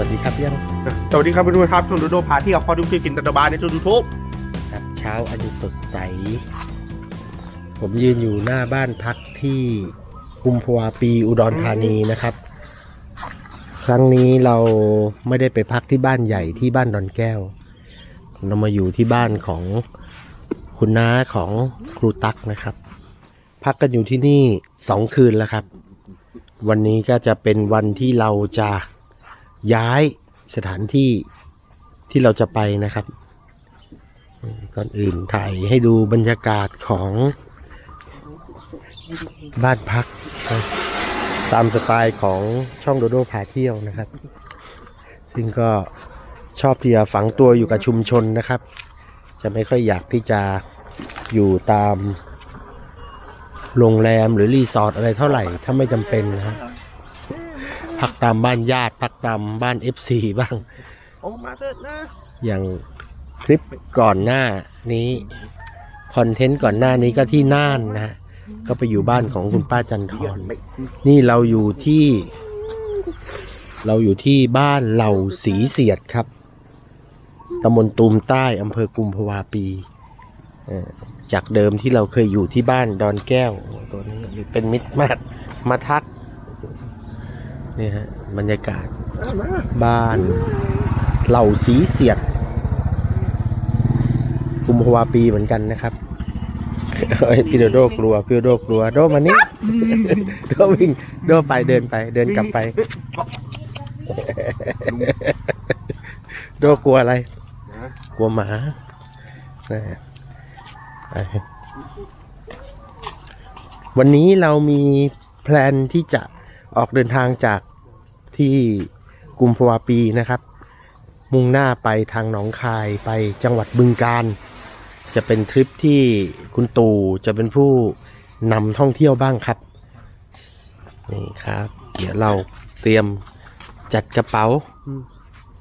อนครับโดสวัสดีครับยังสวัสดีครับเพื่อนๆครับช่องดูโดพาที่กับพอดูคลิปกินตันตบาในช่องยูทูบครับเช้าอันสดใส ผมยืนอยู่หน้าบ้านพักที่กุมภาวาปีอุดรธานีนะครับ ครั้งนี้เราไม่ได้ไปพักที่บ้านใหญ่ที่บ้านดอนแก้ว เรามาอยู่ที่บ้านของคุณน้าของครูตั๊กนะครับ พักกันอยู่ที่นี่สองคืนแล้วครับ วันนี้ก็จะเป็นวันที่เราจะ ย้ายสถานที่ที่เราจะไปนะครับ ก่อนอื่นถ่ายให้ดูบรรยากาศของบ้านพัก ตามสไตล์ของช่องโดโดพาเที่ยวนะครับ ซึ่งก็ชอบที่จะฝังตัวอยู่กับชุมชนนะครับ จะไม่ค่อยอยากที่จะอยู่ตามโรงแรมหรือรีสอร์ทอะไรเท่าไหร่ ถ้าไม่จำเป็นนะฮะ พักตามบ้านญาติพักตามบ้านเอฟซีบ้าง โอ้มาเถิดนะ อย่างคลิปก่อนหน้านี้คอนเทนต์ก่อนหน้านี้ก็ที่น่านนะฮะก็ไปอยู่บ้านของคุณป้าจันทรนี่เราอยู่ที่ เราอยู่ที่บ้านเหล่าสีเสียดครับตำบลตูมใต้อำเภอกุมภาวาปีเอ่อจากเดิมที่เราเคยอยู่ที่บ้านดอนแก้วตัวนี้เป็นมิตรมากมาทัก นี่ฮะบรรยากาศมาบ้าน เหล่าสีเสียดกุมภาวาปีเหมือนกันนะครับเอ้ยพี่โดโดกลัวพี่โดโดกลัวโดมานี่โดวิ่งโดไปเดินไปเดินกลับไป โดกลัวอะไร กลัวหมานะฮะไปวันนี้เรามีแพลนที่จะ ออกเดินทางจากที่กุมภาวาปีนะครับ มุ่งหน้าไปทางหนองคายไปจังหวัดบึงกาฬจะเป็นทริปที่คุณตู่จะเป็นผู้นำท่องเที่ยวบ้างครับนี่ครับ เดี๋ยวเราเตรียมจัดกระเป๋า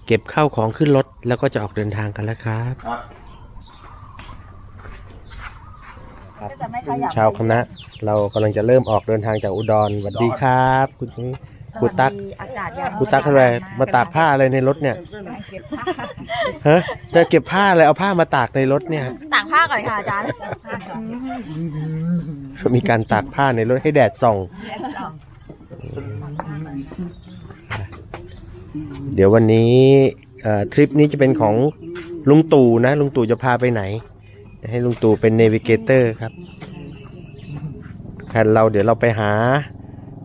เก็บข้าวของขึ้นรถแล้วก็จะออกเดินทางกันแล้วครับ ครับจะไม่ขยับชาวคณะ เรากำลังจะเริ่มออกเดินทางจากอุดรสวัสดีครับ คุณคุณตั๊กสวัสดีอากาศยังคุณตั๊กอะไรมาตากผ้าอะไรในรถเนี่ยเก็บผ้าฮะจะเก็บผ้าอะไรเอาผ้ามาตากในรถเนี่ยตากผ้าก่อนค่ะอาจารย์มีการตากผ้าในรถให้แดดส่อง เดี๋ยววันนี้เอ่อทริปนี้จะเป็นของลุงตู่นะลุงตู่จะพาไปไหน ให้ลุงตู่เป็นเนวิเกเตอร์ครับแผนเราเดี๋ยวเราไปหา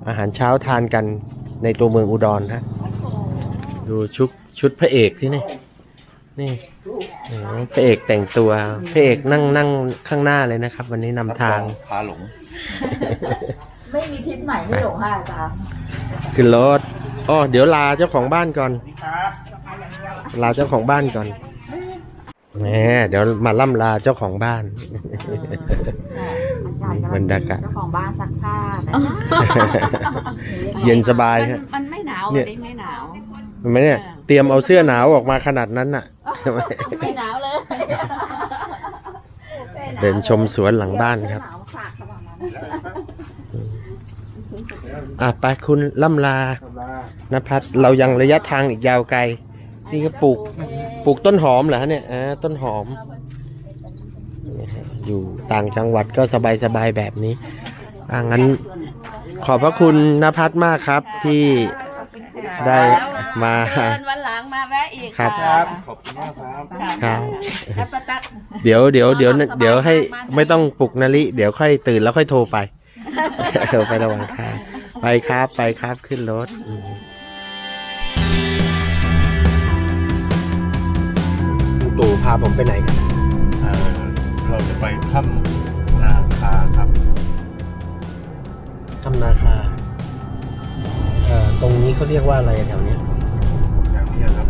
อาหารเช้าทานกันในตัวเมืองอุดรฮะดูชุดชุดพระเอกที่นี่ นี่โอ้โหพระเอกแต่งตัวพระเอกนั่งนั่งข้างหน้าเลยนะครับ วันนี้นำทางพาหลง ไม่มีทิศใหม่ไม่หลงค่ะอาจารย์ขึ้นรถอ๋อเดี๋ยวลาเจ้าของบ้านก่อนครับลาเจ้าของบ้านก่อน แหมเดี๋ยวมาล่ำลาเจ้าของบ้านบรรยากาศ เจ้าของบ้านซักผ้านะเย็นสบายฮะมันไม่หนาวเนี่เลยยไม่หนาว เห็นไหมเนี่ย เตรียมเอาเสื้อหนาวออกมาขนาดนั้นน่ะ ไม่หนาวเลยเดินชมสวนหลังบ้านครับ หนาวฝากขนาดนั้นอะไปคุณล่ำลาทำลานภัสเรายังระยะทางอีกยาวไกล นี่ก็ปลูกป ลูกต้นหอมเหรอฮะเนี่ยอ่าต้นหอมนี่ฮะอยู่ต่างจังหวัดก็สบายๆแบบนี้อ่างั้น ขอบพระคุณนภัสมากครับที่ได้มาเชิญวันหลังมาแวะอีกครับะขอบคุณมากครับครับแล้วป้าตั๊กเดี๋ยวเดี๋ยวเดี๋ยวสบายเดี๋ยวให้มากไม่ต้องปลุกนาฬิเดี๋ยวค่อยตื่นแล้วค่อยโทรไปโทรไประหว่างทางไปครับไปครับขึ้นรถ ตู่พาผมไปไหนครับเอ่อเราจะไปถ้ำนาคาครับทำนาคาเอ่อตรงนี้เขาเรียกว่าอะไรแถวเนี้ยอย่างนี้ครับ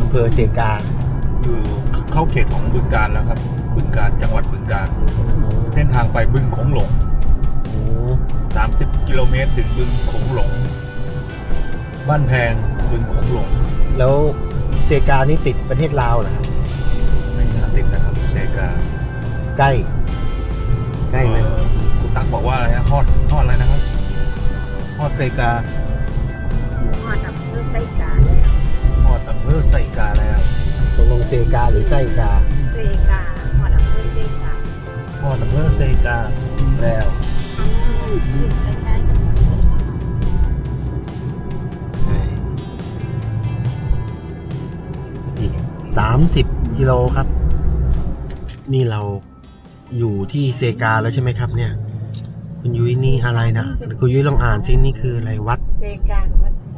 อำเภอเสียงกาอยู่เข้าเขตของบึงการแล้วครับ บึงการจังหวัดบึงการ เส้นทางไปบึงโขงหลง โอ้30 กิโลเมตรถึงบึงโขงหลง บ้านแพงบึงโขงหลง แล้วเสียกานี่ติดประเทศลาวเหรอครับไม่น่าติด จะใกล้ ใกล้ไหมเอ่อคุณตั๊กบอกว่าอะไรนะทอดทอดอะไรนะครับทอดเซกาหอดับเครื่อไส้กาแทอดอำเภอไส้กาแล้วตกลงเซกาหรือไส้กา เซกาหอดับเครื่อไส้กาทอดอำเภอไส้กาแล้วอีกสามสิบกิโลครับ นี่เราอยู่ที่เซกาแล้วใช่ไหมครับเนี่ย คุณยุ้ยนี่อะไรนะคุณยุ้ยลองอ่านซินี่คืออะไรวัด เซกา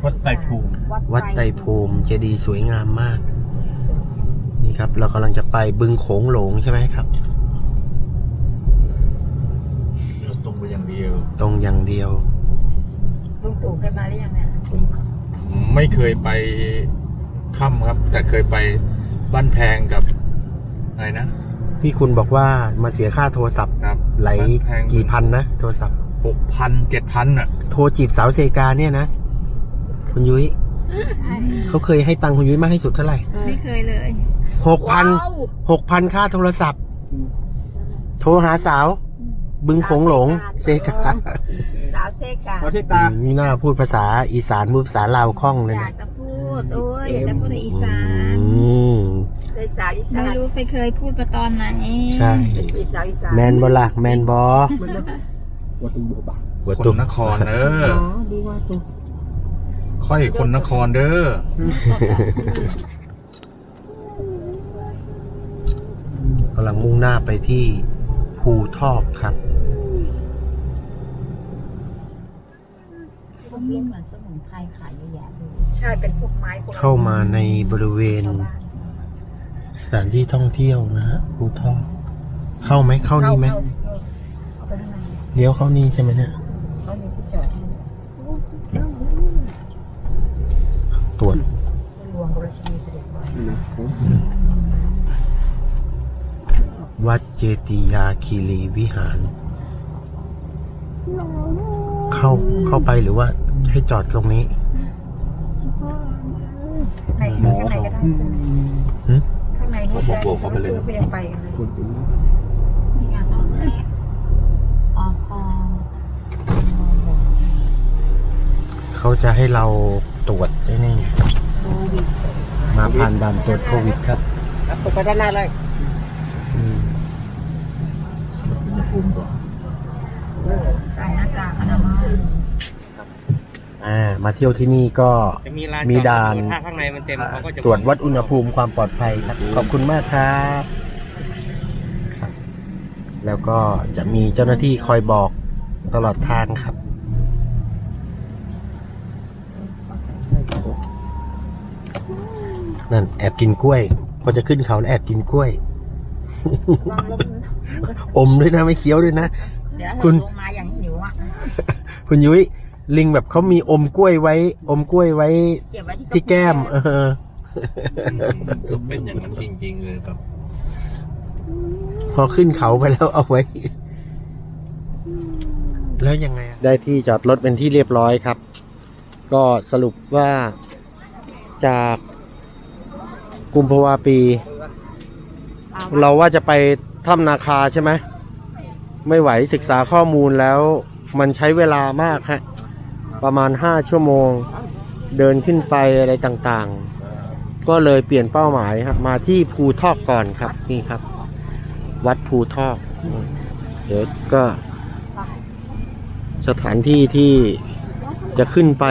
วัดไตรภูมิ วัดไตรภูมิเจดีย์สวยงามมาก นี่ครับ เรากำลังจะไปบึงโขงหลงใช่ไหมครับเราตรงไปอย่างเดียว ตรงอย่างเดียวลุงตู่เคยมาหรือยังเนี่ยผมไม่เคยไปถ้ำครับ แต่เคยไปบ้านแพงกับอะไรนะ พี่คุณบอกว่ามาเสียค่าโทรศัพท์ครับไหลบ้านแพงกี่พันนะโทรศัพท์ หกพันเจ็ดพันอะ โทรจีบสาวเซกาเนี่ยนะ คุณยุ้ยเขาเคยให้ตังค์คุณยุ้ยมากที่สุดเท่าไหร่ไม่เคยเลยหกพันหกพันค่าโทรศัพท์ โทรหาสาว บึงโขงหลงเซกาสาวเซกาขอเทกานี่น่าพูดภาษาอีสานพูดภาษาลาวคล่องเลยอยานะ กจะพูด โอ้ยอยากจะพูดในอีสานอืมเคย สาวอีสาไม่นรู้ไปเคยพูดมาตอนไหนใช่ เป็นจีบสาวอีสานแมนบอล่ะแมนบอวัดตุงบัวบาหัวคตุกนนครเด้อดีว่าตุงค่อยคนนครเด้อกำลังมุ่งหน้าไปที่ภูทอกครับพวกนี้เหมือนสมุนไพรขายเยอะแยะเลยใช่เป็นพวกไม้พวกเข้ามาในบริเวณชาวบ้าน สถานที่ท่องเที่ยวนะฮะภูทอกเข้าไหมเข้านี่ไหมเข้าเข้าไปข้างในเลี้ยวเข้านี่ใช่ไหมเนี่ย เขามีที่จอดให้ตรวจหลวงราชินีเสด็จมาวัดเจติยาคีรีวิหาร เข้าเข้าไปหรือว่าให้จอดตรงนี้ ในข้างในก็ได้หึข้างในนี่ บอกบอกเขาไปเลยก็ยังไปกันเลยคนตุงนี่ไงอ๋อพอเขาจะให้เราตรวจได้นี่ โควิดมาผ่านด่านตรวจโควิดครับครับตรงไปด้านหน้าเลย อืมภูมิก่อน ใส่หน้ากากอนามัย อ่ามาเที่ยวที่นี่ก็จะมีลานมีด่านถ้าข้างในมันเต็มเขาก็จะ ตรวจวัดอุณหภูมิความปลอดภัยครับ ขอบคุณมากครับครับ แล้วก็จะมีเจ้าหน้าที่คอยบอกตลอดทางครับ นั่นแอบกินกล้วย พอจะขึ้นเขาแล้วแอบกินกล้วย อมด้วยนะไม่เคี้ยวด้วยนะ เดี๋ยวคุคุณณลงมาอย่างหิวอะ คุณยุ้ย ลิงแบบเขามีอมกล้วยไว้ อมกล้วยไว้เก็บไว้ที่ที่แก้ม เออเป็นอย่างนั้นจริงๆเลยครับพอขึ้นเขาไปแล้วเอาไว้ แล้วยังไงอะได้ที่จอดรถเป็นที่เรียบร้อยครับ ก็สรุปว่าจากกุมภาวาปี เราว่าจะไปถ้ำนาคาใช่ไหม ไม่ไหวศึกษาข้อมูลแล้ว มันใช้เวลามากฮะ ประมาณห้าชั่วโมง เดินขึ้นไปอะไรต่างๆ ก็เลยเปลี่ยนเป้าหมายครับ มาที่ภูทอกก่อนครับนี่ครับ วัดภูทอก เดี๋ยวก็ สถานที่ที่จะขึ้นไป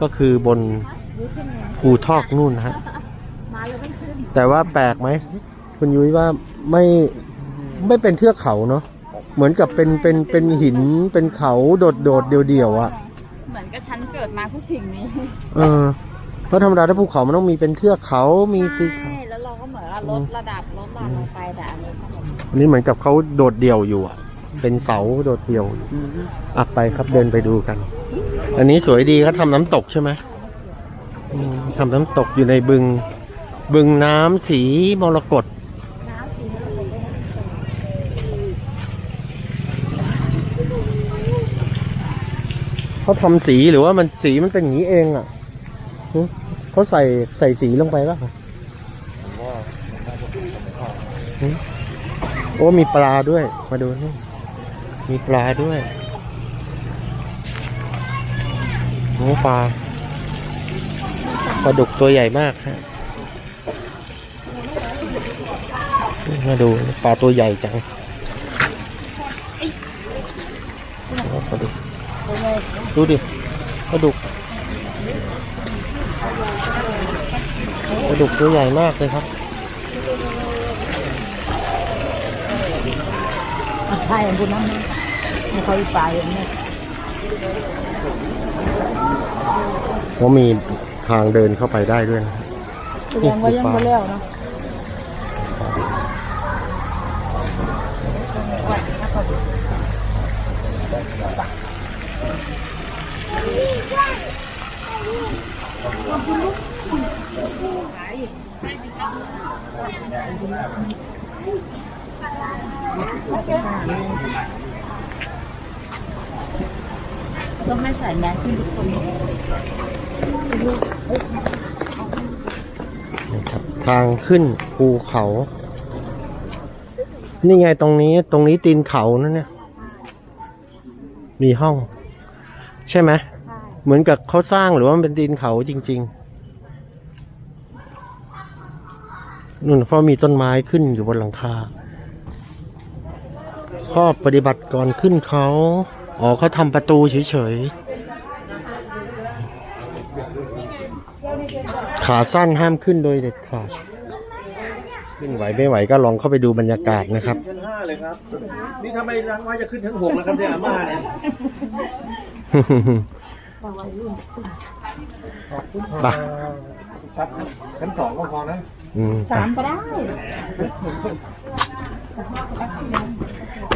ก็คือบนภูทอกนู่นนะฮะแต่ว่าแปลกไหม คุณยุ้ยว่าไม่ไม่เป็นเทือกเขาเนาะเหมือนกับเป็นเป็นเป็นหินเป็นเขาโดดโดดเดียวเดียวๆอะ เหมือนกับฉันเกิดมาผู้สิ่งนี้เออเพราะธรรมดาถ้าภูเขามันต้องมีเป็นเทือกเขามีปีนเขาใช่แล้วเราก็เหมือนว่าลดระดับลดระดับลงไปแต่อันนี้ก็แบบอันนี้เหมือนกับเขาโดดเดี่ยวอยู่อะเป็นเสาโดดเดี่ยวอยู่อะไปครับเดินไปดูกัน อันนี้สวยดีเขาทำน้ำตกใช่ไหมอืมทำน้ำตกอยู่ในบึง บึงน้ำสีมรกต เขาทำสีหรือว่ามันสีมันเป็นอย่างนี้เองอะเขาใส่ใส่สีลงไปป่ะโอ้มีปลาด้วย มาดูนี่มีปลาด้วยโอ้ปลาปลาดุกตัวใหญ่มากฮะมาดูปลาตัวใหญ่จังโอ้ปลาดุก ดูดิปลาดุกปลาดุกตัวใหญ่มากเลยครับใช่บุญน้ำไม่ค่อยไปอย่างนี้ว่ามีทางเดินเข้าไปได้ด้วยนะแสดงว่ายังไม่แล้วเนาะ ต้องให้ใส่แมสขึ้นทุกคนนะครับทางขึ้นภูเขา นี่ไงตรงนี้ตรงนี้ตีนเขานั่นเนี่ย มีห้อง ใช่ไหม เหมือนกับเขาสร้างหรือว่ามันเป็นตีนเขาจริง ๆนู่นเพราะมีต้นไม้ขึ้นอยู่บนหลังคาข้อปฏิบัติก่อนขึ้นเขาอ๋อเขาทำประตูเฉยๆ ขาสั้นห้ามขึ้นโดยเด็ดขาด ขึ้นไหวไม่ไหวก็ลองเข้าไปดูบรรยากาศนะครับชั้นห้าเลยครับ นี่ทำไมรังไว้จะขึ้นชั้นหกแล้วครับเนี่ยอาม่าเนี่ย ไปครับชั้นสองก็พอนะอืมไปสามก็ได้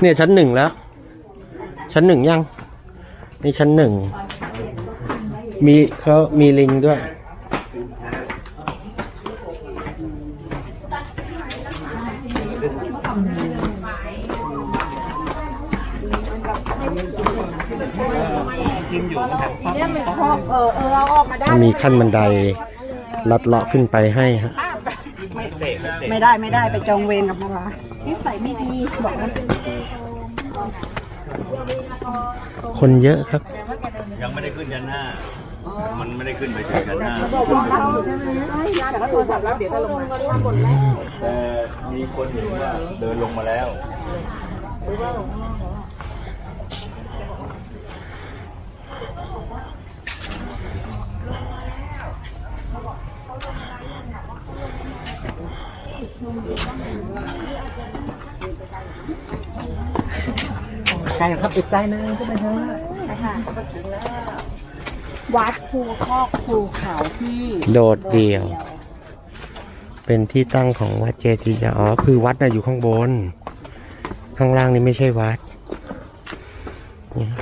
เนี่ยชั้นหนึ่งแล้ว ชั้นหนึ่งยัง นี่ชั้นหนึ่ง มีเขามีลิงด้วย มันชอบเออเออเอาออกมาได้มีขั้นบันไดลัดเลาะขึ้นไปให้ฮะไม่ได้ไม่ได้ไปจองเวรกับมาลานิสัยไม่ดีบอกว่าคนเยอะครับ ยังไม่ได้ขึ้นชั้นห้า มันไม่ได้ขึ้นไปถึงชั้นห้าแต่ก็โทรศัพท์แล้วเดี๋ยวก็ลงมาแต่มีคนเห็นว่าเดินลงมาแล้ว ใช่ครับอีกใจนึงก็ไปเถอะค่ะวัดภูคอกภูเขาที่โดดเดี่ยว เป็นที่ตั้งของวัดเจดีย์อ๋อคือวัดน่ะอยู่ข้างบน ข้างล่างนี่ไม่ใช่วัด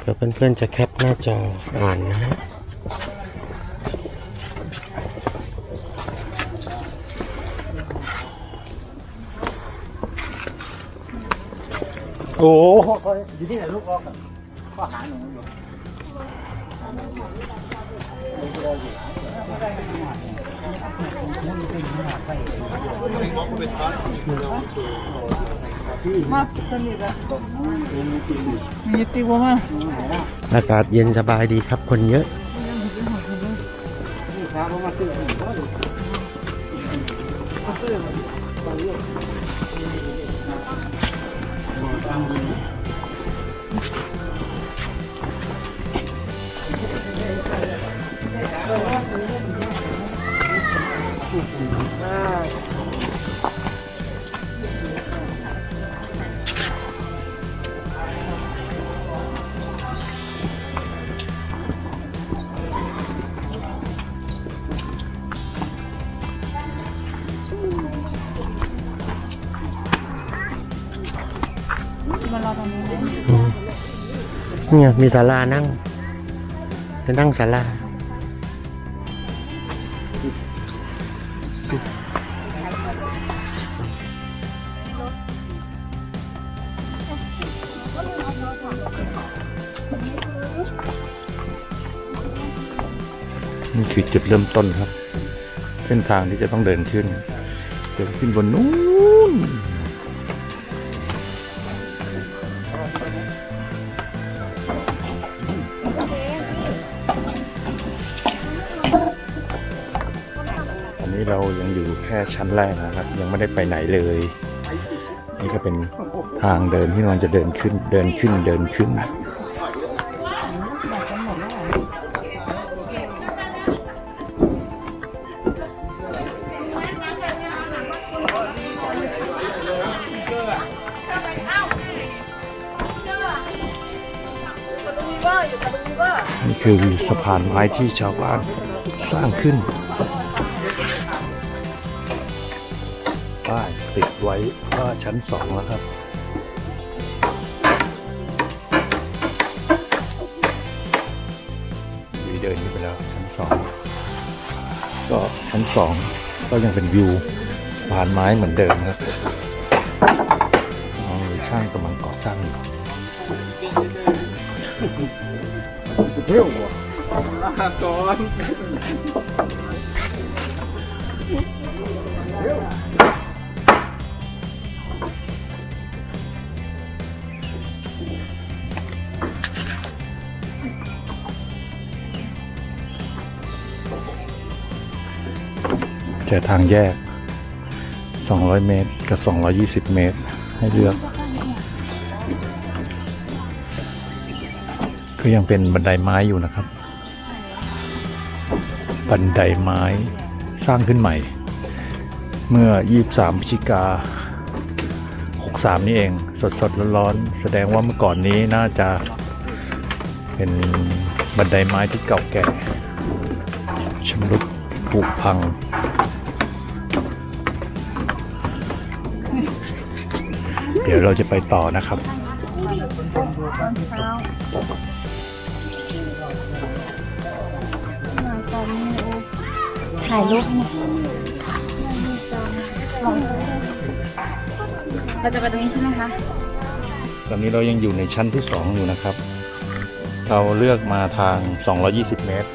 เดี๋ยวเพื่อนๆจะแคปหน้าจออ่านนะฮะ โอ้อยู่ที่ไหนลูกออกก็หาหนูอยู่อากาศเย็นสบายดีครับคนเยอะอื 三个亿。 งมีศาลานั่ง จะนั่งศาลานี่คือจุดเริ่มต้นครับ เส้นทางที่จะต้องเดินขึ้นเดินขึ้นบนนู้น เรายังอยู่แค่ชั้นแรกนะครับ ยังไม่ได้ไปไหนเลย นี่ก็เป็นทางเดินที่มันจะเดินขึ้นเดินขึ้นเดินขึ้นนี่คือสะพานไม้ที่ชาวบ้านสร้างขึ้น ว้ว่าชั้นสองแล้วครับวีเดินขึ้นไปแล้วชั้นสองก็ชั้นสองก็ยังเป็นวิวสะพานไม้เหมือนเดิมครับช่างกำลังก่อสร้างอยู่ก่อน เจอทางแยก 200 เมตร กับ 220 เมตร ให้เลือก ก็ยังเป็นบันไดไม้อยู่นะครับ บันไดไม้สร้างขึ้นใหม่ เมื่อ 23พฤศจิกา63 นี่เอง สดสดๆร้อนๆ แสดงว่าเมื่อก่อนนี้น่าจะเป็นบันไดไม้ที่เก่าแก่ชำรุดผุพัง เดี๋ยวเราจะไปต่อนะครับถ่ายรูปเราจะไปตรงนี้ใช่ไหมคะ ตอนนี้เรายังอยู่ในชั้นที่ 2 อยู่นะครับ เราเลือกมาทาง 220 เมตร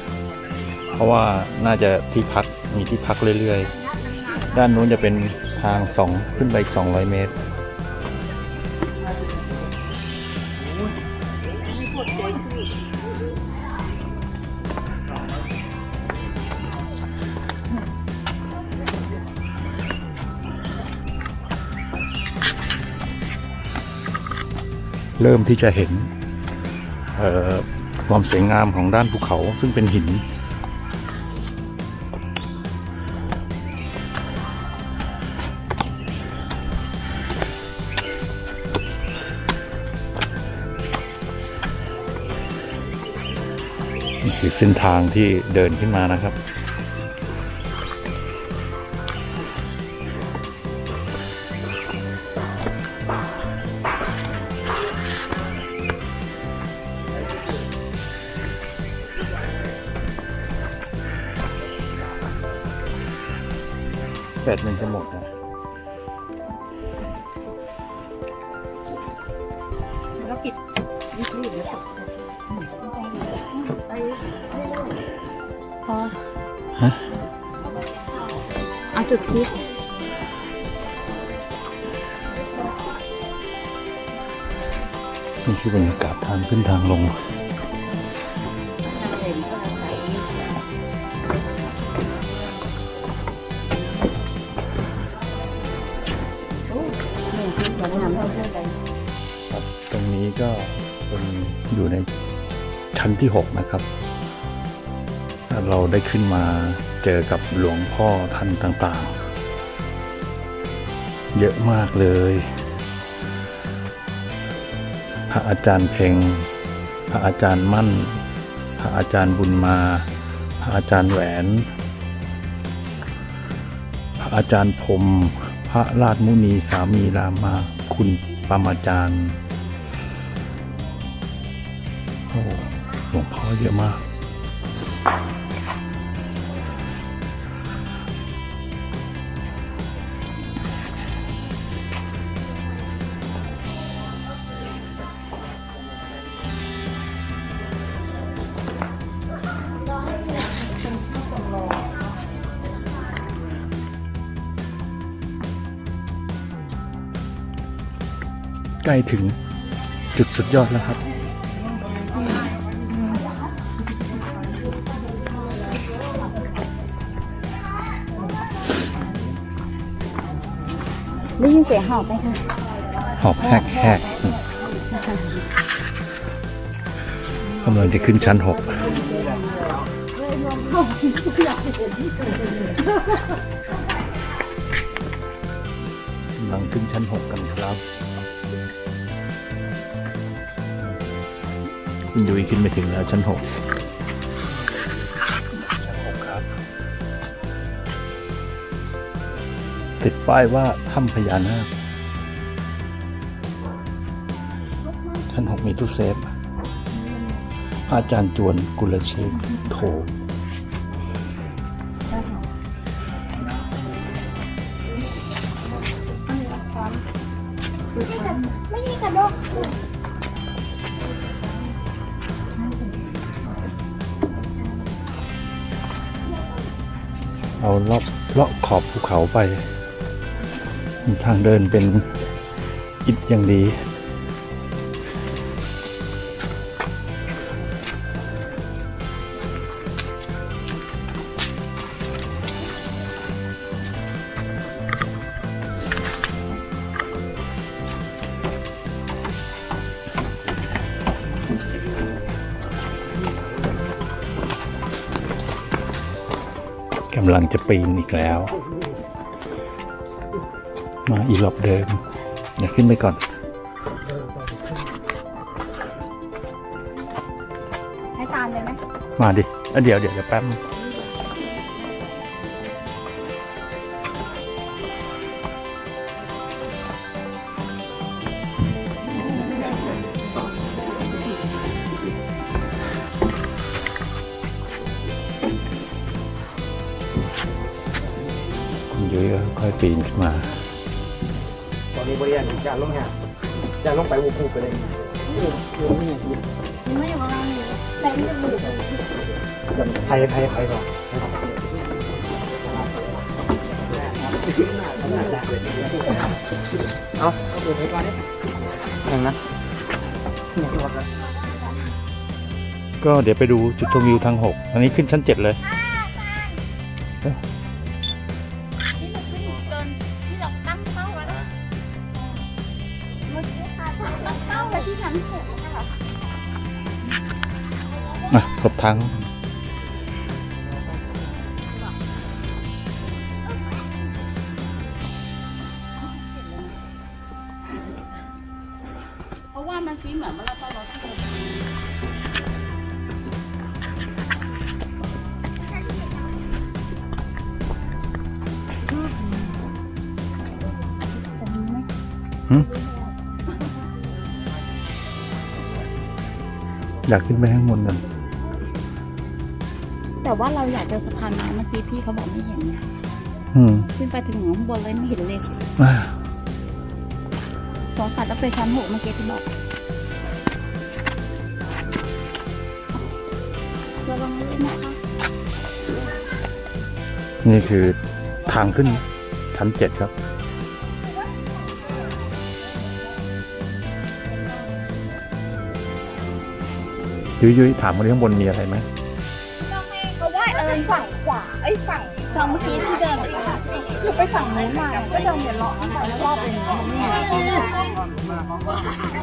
เพราะว่าน่าจะที่พักมีที่พักเรื่อยๆ ด้านนู้นจะเป็นทาง 2 ขึ้นไปอีก200 เมตร เริ่มที่จะเห็นความสวยงามของด้านภูเขาซึ่งเป็นหิน นี่คือเส้นทางที่เดินขึ้นมานะครับ พอฮะเอาจุดคิดนี่คือบรรยากาศทางขึ้นทางลงครับตรงนี้ก็เป็นอยู่ในชั้นที่ 6 นะครับ เราได้ขึ้นมาเจอกับหลวงพ่อท่านต่างๆ เยอะมากเลย พระอาจารย์เพ็ง พระอาจารย์มั่น พระอาจารย์บุญมา พระอาจารย์แหวน พระอาจารย์พรมพระราชมุนีสามีรามาคุณปามาจารย์โอ้หลวงพ่อเยอะมาก ใกล้ถึงจุดสุดยอดแล้วครับ ได้ยินเสียงเห่าไหมคะหอบแฮกแฮกกำลังจะขึ้นชั้นหกก คุณยุ้ยขึ้นไปถึงแล้วชั้นหกชั้นหกครับติดป้ายว่าถ้ำพญานาคชั้นหกมีตู้เซฟ อาจารย์จวนกุลเชษฐ์โถ เขาไป ทางเดินเป็นอิฐอย่างดีกำลังจะปีนอีกแล้ว อีหลอบเดิมเดี๋ยวขึ้นไปก่อนให้ตามเลยไหมมาดิอะเดี๋ยวเดี๋ยวเดี๋ยวแป๊บนึงคุณยุ้ยก็ค่อยปีนขึ้นมาตอ นนี้บริเวณจะลงเนี่ยจะลงไปวูบๆไปเลยไม่อยู่กับเราเลยแต่ไม่จะมือใครใครใครก่อนเอาเอาตัวนี้ก่อนดิหนึ่งนะหนึ่งนนะก็เดี๋ยวไปดูจุดชมวิวทางหกอันนี้ขึ้นชั้นเจ็ดเลย อะกบทางเพราะว่ามันซีเหมือนเวลาตอนเราที่เราอยากขึ้นไปข้างบนกัน แต่ว่าเราอยากจะสะพานไม้เมื่อกี้พี่เขาบอกไม่เห็นไงอืมขึ้นไปถึงข้างบนเลยไม่เห็นเลยอ่าสองสัตว์ต้องไปชั้นหกเมื่อกี้ที่บอกระวังด้วยนะคะนี่คือทางขึ้นชั้นเจ็ดครับ ยุ้ยยุ้ยถามคนที่ข้างบนมีอะไรไหม ยฝั่งเมื่อกี้ที่เดินคือไปฝั่งนู้นมาก็เดินเหมือนหลอกมาแล้วรอบเป็นอย่างนี้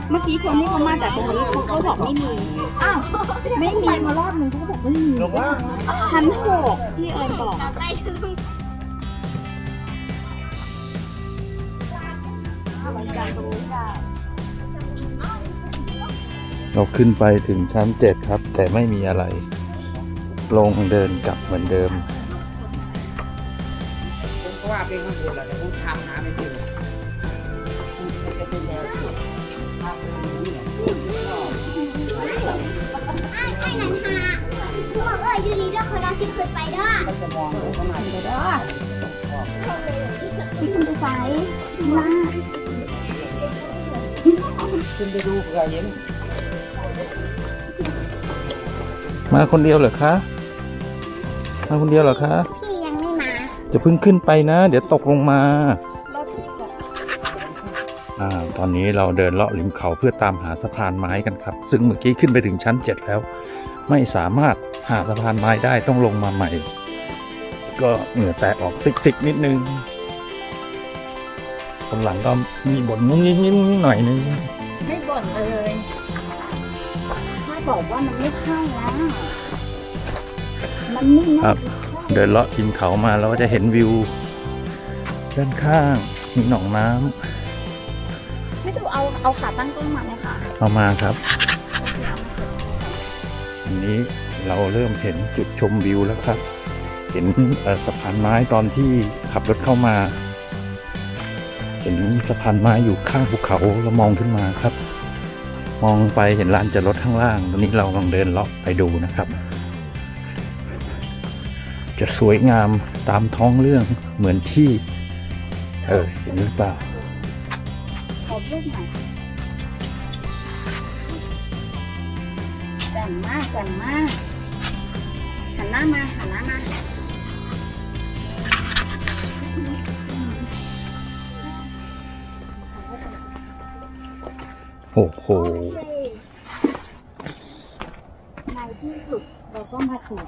เมื่อกี้คนที่เขามาจากตรงนี้เขาก็บอกไม่มีอ้าวไม่มีมารอบนึงเขาก็บอกไม่มีชั้นหกที่เอิญบอกเราขึ้นไปถึงชั้นเจ็ดครับ แต่ไม่มีอะไร ลงเดินกลับเหมือนเดิม เป็นข้างบนแหละแต่ผมทำหาไม่เจอมันจะเป็นแนวสุดภาพเป็นอย่างนี้เนี่ยไอ้ไอ้นันหาพวกเอ้ยอยู่นี่ด้อคนละที่เคยไปด้อก็จะมองเข้ามาเด้อที่คุณไปไซล่าขึ้นไปดูเผื่อเห็นมาคนเดียวเหรอคะ มาคนเดียวเหรอคะ จะเพิ่งขึ้นไปนะ เดี๋ยวตกลงมา อ่า ตอนนี้เราเดินเลาะริมเขาเพื่อตามหาสะพานไม้กันครับ ซึ่งเมื่อกี้ขึ้นไปถึงชั้นเจ็ดแล้ว ไม่สามารถหาสะพานไม้ได้ต้องลงมาใหม่ ก็เหงื่อแตกออกซิกๆนิดนึงตคนหลังก็มีบ่นงุ้งงิ้งงิ้งหน่อยนึงไม่บ่นเลยถ้าบอกว่ามันไม่เข้าแล้วมันไม่ครัน่าบ เดินเลาะกินเขามาเราก็จะเห็นวิว ด้านข้างมีหนองน้ำไม่ดูเอาเอาขาตั้งกล้องมาไหมคะเอามาครับ อันนี้เราเริ่มเห็นจุดชมวิวแล้วครับ เห็นเอ่อสะพานไม้ตอนที่ขับรถเข้ามา เห็นสะพานไม้อยู่ข้างภูเขาแล้วมองขึ้นมาครับ มองไปเห็นลานจอดรถข้างล่าง ตอนนี้เรากำลังเดินเลาะไปดูนะครับ จะสวยงามตามท้องเรื่องเหมือนที่ เออเห็นหรือเปล่าขอรูปหน่อยแจ่มมากแจ่มมากหันหน้ามาหันหน้ามาโอ้โหในที่สุดเราก็มาถึง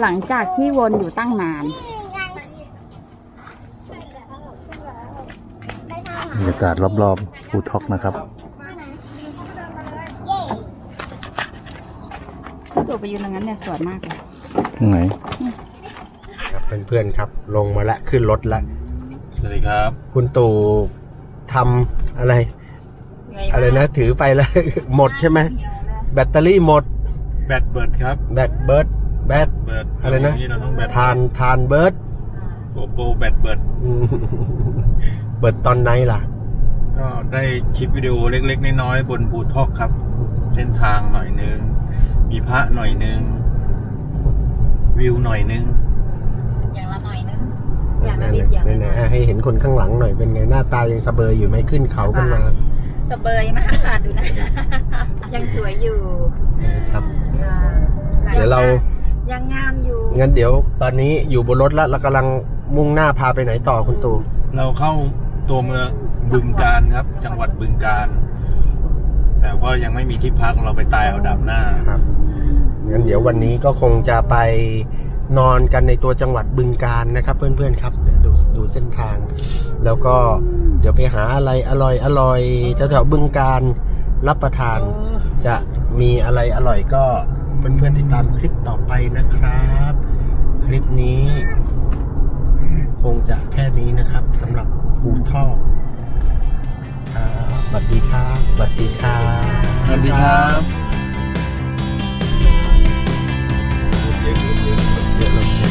หลังจากที่วนอยู่ตั้งนานบรรยากาศรอบๆภูท็อกนะครับตัวไปยืนตรงนั้นเนี่ยสวยมากเลยไหนครับเพื่อนๆครับ ลงมาละขึ้นรถละสวัสดีครับ คุณตู่ทำอะไร อะไรนะถือไปแล้ว หมดใช่ไหมแบตเตอรี่หมดแบตเบิร์ดครับแบตเบิร์ดแบตเบิร์ดอะไรนะเราต้องแบตทานทานเบิร์ดโกโปรแบตเบิร์ดอืมเบิร์ดตอนไหนล่ะ ก็ได้คลิปวิดีโอเล็กๆน้อยๆบนภูท็อกครับ เส้นทางหน่อยนึง มีพระหน่อยนึง วิวหน่อยนึง อย่างละหน่อยนึง อย่างละนิดอย่างนั่ละนหน่นะอย ให้เห็นคนข้างหลังหน่อยเป็นไงหน้าตายังสะเบยอยู่ไหมขึ้นเขากันมา สเบยมากค่ะดูนะ ยังสวยอยู่ครับ ค่ะเดี๋ยวเรา ยังงามอยู่งั้นเดี๋ยวตอนนี้อยู่บนรถแล้วเรากำลังมุ่งหน้าพาไปไหนต่อคุณตู่เราเข้าตัวเมืองบึงการครับ จังหวัดบึงการ แต่ว่ายังไม่มีที่พักเราไปตายเอาดับหน้า ครับงั้นเดี๋ยววันนี้ก็คงจะไป นอนกันในตัวจังหวัดบึงการนะครับ เพื่อนๆครับเดี๋ยวดูดูเส้นทาง แล้วก็เดี๋ยวไปหาอะไรอร่อยอร่อยแถวๆบึงการรับประทาน จะมีอะไรอร่อยก็เพื่อนๆติดตามคลิปต่อไปนะครับ คลิปนี้ คงจะแค่นี้นะครับสำหรับภูทอกสวัสดีครับสวัสดีครับสวัสดีครับ Yeah,